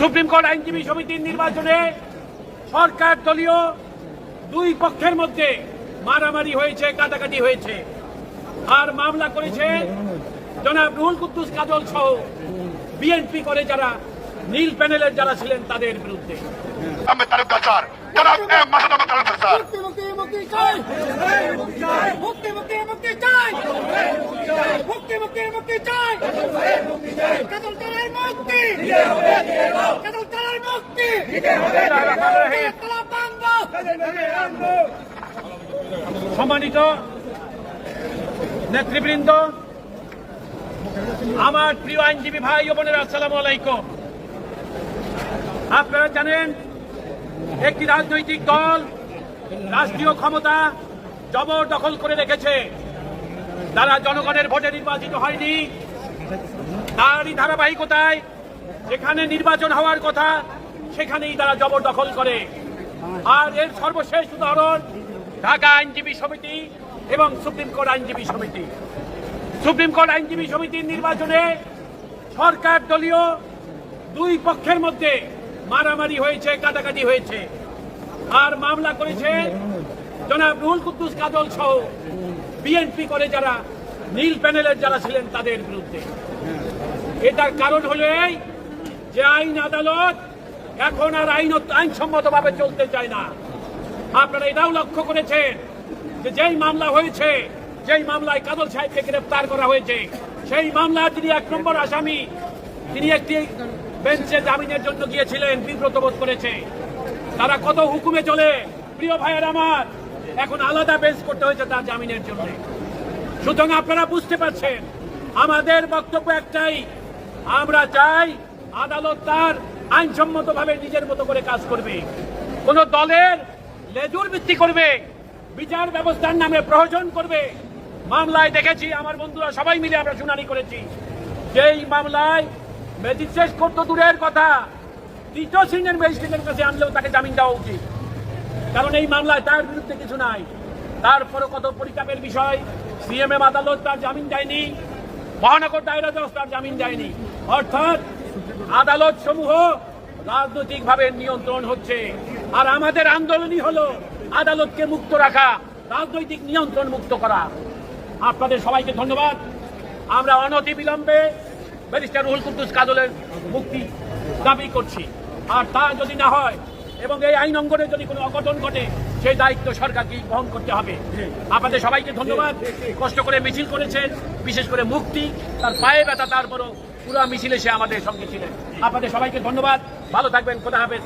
Supreme court আইনজীবী সমিতির নির্বাচনে সরকার দলীয় দুই পক্ষের মধ্যে মারামারি হয়েছে কাটাকাটি হয়েছে। আর মামলা করেছে জনাব রুহুল কুদ্দুস কাজল সহ বিএনপি করে যারা নীল প্যানেলের যারা ছিলেন তাদের বিরুদ্ধে। মুক্তি মুক্তি মুক্তি চাই। সম্মানিত নেতৃবৃন্দ, আমার প্রিয় আইনজীবী ভাই ও বোনেরা, আসসালাম আলাইকুম। আপনারা জানেন, একটি রাজনৈতিক দল রাষ্ট্রীয় ক্ষমতা জবরদখল করে রেখেছে। তারা জনগণের ভোটে নির্বাচিত হয়নি। তারই ধারাবাহিকতায় যেখানে নির্বাচন হওয়ার কথা, সেখানেই তারা জবরদখল করে। আর এর সর্বশেষ উদাহরণ, ঢাকা আইনজীবী সমিতি এবং সুপ্রিম কোর্ট আইনজীবী সমিতি। সুপ্রিম কোর্ট আইনজীবী সমিতির নির্বাচনে সরকার দলীয় দুই পক্ষের মধ্যে মারামারি হয়েছে, কাটাকাটি হয়েছে। আর মামলা করেছে জনাব রুহুল কুদ্দুস কাজল সহ বিএনপি করে যারা নীল প্যানেলের যারা ছিলেন তাদের বিরুদ্ধে। এটার কারণ হলো এই যে আইন আদালত এখন আর আইন আইনসম্মত ভাবে চলতে চায় না। আপনারা এটাও লক্ষ্য করেছেন যে যেই মামলা হয়েছে, যেই মামলায় কাদল সাহেবকে গ্রেফতার করা হয়েছে, সেই মামলার যিনি এক নম্বর আসামি, তিনি একটি বেঞ্চে জামিনের জন্য গিয়েছিলেন, বিব্রত বোধ করেছে। তারা কত হুকুমে চলে? প্রিয় ভাইয়ের আমার, এখন আলাদা বেঞ্চ করতে হয়েছে তার জামিনের জন্য। সুতরাং আপনারা বুঝতে পারছেন, আমাদের বক্তব্য একটাই, আমরা চাই আদালত তার আইনসম্মত ভাবে নিজের মতো করে কাজ করবে। কোন দলের লেজুর ভিত্তি করবে, বিচার ব্যবস্থার নামে প্রহসন করবে। মামলায় দেখেছি, আমার বন্ধুরা সবাই মিলে আমরা শুনানি করেছি। যেই মামলায় ম্যাজিস্ট্রেট কোর্ট তো দূরের কথা, তৃতীয় শ্রেণির ম্যাজিস্ট্রেটের কাছে আনলেও তাকে জামিন দেওয়া উচিত। কারণ এই মামলায় তার বিরুদ্ধে কিছু নাই। তারপরে কত পরিতাপের বিষয়, সিএমএম আদালত তার জামিন দেয়নি, মহানগর দায়রা জজ তার জামিন দেয়নি। অর্থাৎ আদালত সমূহ রাজনৈতিকভাবে নিয়ন্ত্রণ হচ্ছে। আর আমাদের আন্দোলনই হলো আদালতকে মুক্ত রাখা, রাজনৈতিক নিয়ন্ত্রণ মুক্ত করা। আপনাদের সবাইকে ধন্যবাদ। আমরা অনতি বিলম্বে ব্যারিস্টার রুহুল কুদ্দুস কাজলের মুক্তি দাবি করছি। আর তা যদি না হয় এবং এই আইন অঙ্গনে যদি কোনো অঘটন ঘটে, সেই দায়িত্ব সরকারকে বহন করতে হবে। আপনাদের সবাইকে ধন্যবাদ। কষ্ট করে মিছিল করেছেন, বিশেষ করে মুক্তি, তার পায়ে ব্যথা, তারপরও পুরো মিছিলে সে আমাদের সঙ্গে ছিলেন। আপনাদের সবাইকে ধন্যবাদ। ভালো থাকবেন। খোদা হাফেজ।